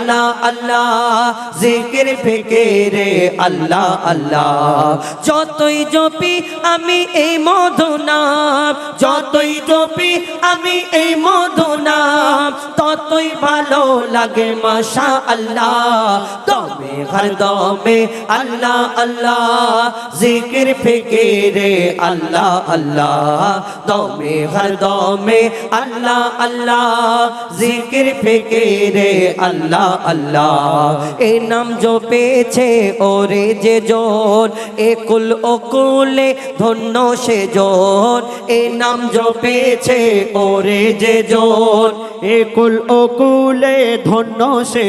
আল্লাহ আল্লাহ, জিকির ফিকিরে আল্লাহ আল্লাহ। যতই জপি আমি এই মধু নাম যতই জপি আমি এই মধু ততই ভালো লাগে মাশা আল্লাহ দমে হর দমে আল্লাহ আল্লাহ। জিকির, ফিকিরে, আল্লাহ আল্লাহ। দমে হর দমে আল্লাহ আল্লাহ। জিকির, ফিকিরে, আল্লাহ আল্লাহ। এ নাম জো পেয়েছে ওরে যে জোর, এ কুল ও কুলে ধন্য সে জোর। এ নাম জো পেয়েছে ওরে যে জোর একুল অকুলে ধন্য সে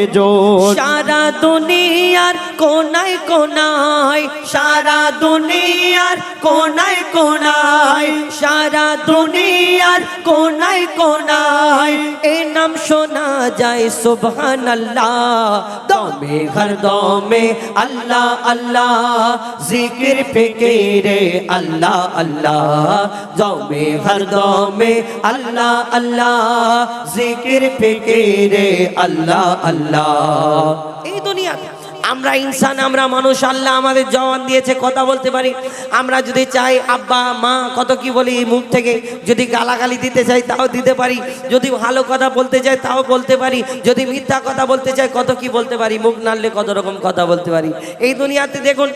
সারা দুনিয়ার কোনায় কোনায়, সারা দুনিয়ার কোনায় কোনায়, সারা দুনিয়ার কোনায় কোনায়। এ নাম শোনা যায় সুবহান আল্লাহ দমে ঘর, দমে আল্লাহ আল্লাহ। জিকির, ফিকিরে, আল্লাহ আল্লাহ। দমে ঘর, দমে আল্লাহ আল্লাহ। জিকির, ফিকিরে, আল্লাহ আল্লাহ। এই দুনিয়াতে আমরা ইনসান, আমরা মানুষ, আল্লাহ আমাদের জবান দিয়েছে, কথা বলতে পারি। আমরা যদি চাই, আব্বা, মা, কত কি বলি মুখ থেকে, যদি গালাগালি দিতে চাই, তাও দিতে পারি। যদি ভালো কথা বলতে চাই, তাও বলতে পারি। যদি মিথ্যা কথা বলতে চাই, কত কি বলতে পারি। মুখ নাড়লে কত রকম কথা বলতে পারি। এই দুনিয়াতে দেখুন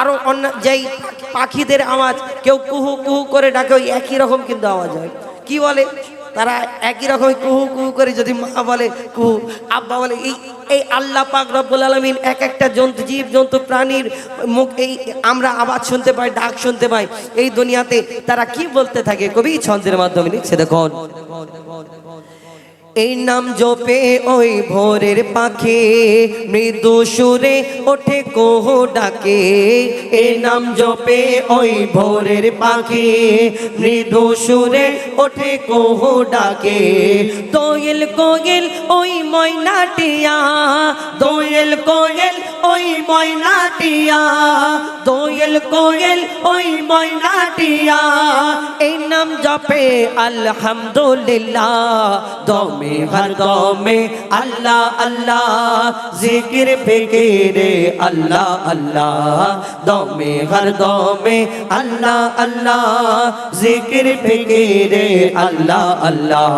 আরও অন্য যেই পাখিদের আওয়াজ, কেউ কুহু কুহু করে ডাকে, ওই একই রকম কিন্তু আওয়াজ হয়। কি বলে? তারা একই রকম কুহু কুহু করে যদি মা বলে, কুহু, আব্বা বলে, এই এই আল্লাহ পাক রব্বুল আলমিন এক একটা জন্তু, জীব, জন্তু, প্রাণীর মুখ, এই আমরা আওয়াজ শুনতে পাই, ডাক শুনতে পাই, এই দুনিয়াতে তারা কি বলতে থাকে? কবি ছন্দের মাধ্যমে লিখছে দেখুন। এই নাম জপে ওই ভোরের পাখি, মৃদু সুরে ওঠে কোহ ডাকে। এই নাম জপে ওই ভোরের পাখি, মৃদু সুরে ওঠে কোহ ডাকে। দোয়েল কোয়েল, ওই ময়নাটিয়া দোয়েল কোয়েল, ওই ময়নাটিয়া দোয়েল কোয়েল, ওই ময়নাটিয়া এই নাম জপে আলহামদুলিল্লাহ, দমে হর দমে আল্লাহ আল্লাহ, জিকির ফিকিরে, আল্লাহ আল্লাহ। দমে হর দমে আল্লাহ আল্লাহ, জিকির ফিকিরে, আল্লাহ আল্লাহ।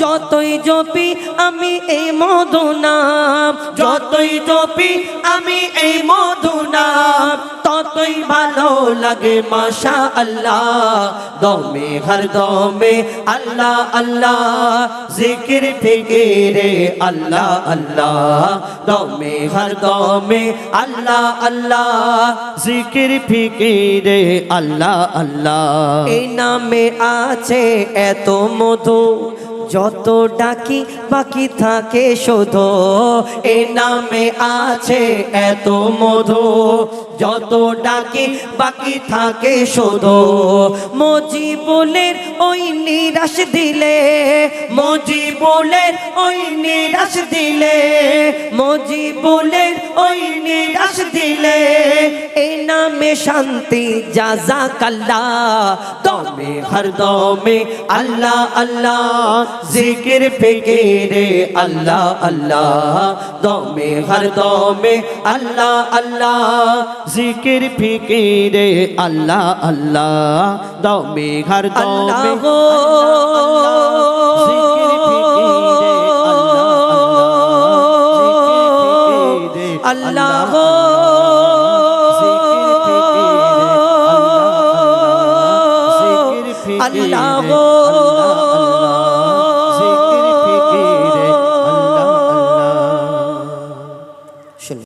যতই জপি আমি এই মধু নাম যতই জপি আমি এই মধু নাম ততই ভালো লাগে মাশা আল্লাহ দমে, হর দমে, আল্লাহ আল্লাহ। জিকির ফিকিরে আল্লাহ আল্লাহ। দমে, হর দমে, আল্লাহ আল্লাহ। জিকির ফিকিরে আল্লাহ আল্লাহ। এই নামে আছে এত মধু যত ডাকি বাকি থাকে শোধো। এ নামে আছে এত মধু। যত ডাকি বাকি থাকে শুধু। মজিবুলের ওই নিরাশ দিলে, মজিবুলের ওই নিরাশ দিলে মজিবুলের ওই নিরাশ দিলে এই নামে শান্তি যাজা কাল্লা দমে হর দমে আল্লাহ আল্লাহ। জিকির ফিকিরে আল্লাহ আল্লাহ। দমে হর দমে আল্লাহ আল্লাহ। জিকির ফিকিরে আল্লাহ আল্লাহ। দমে ঘর দমে আল্লাহ। আল্লাহ আল্লাহ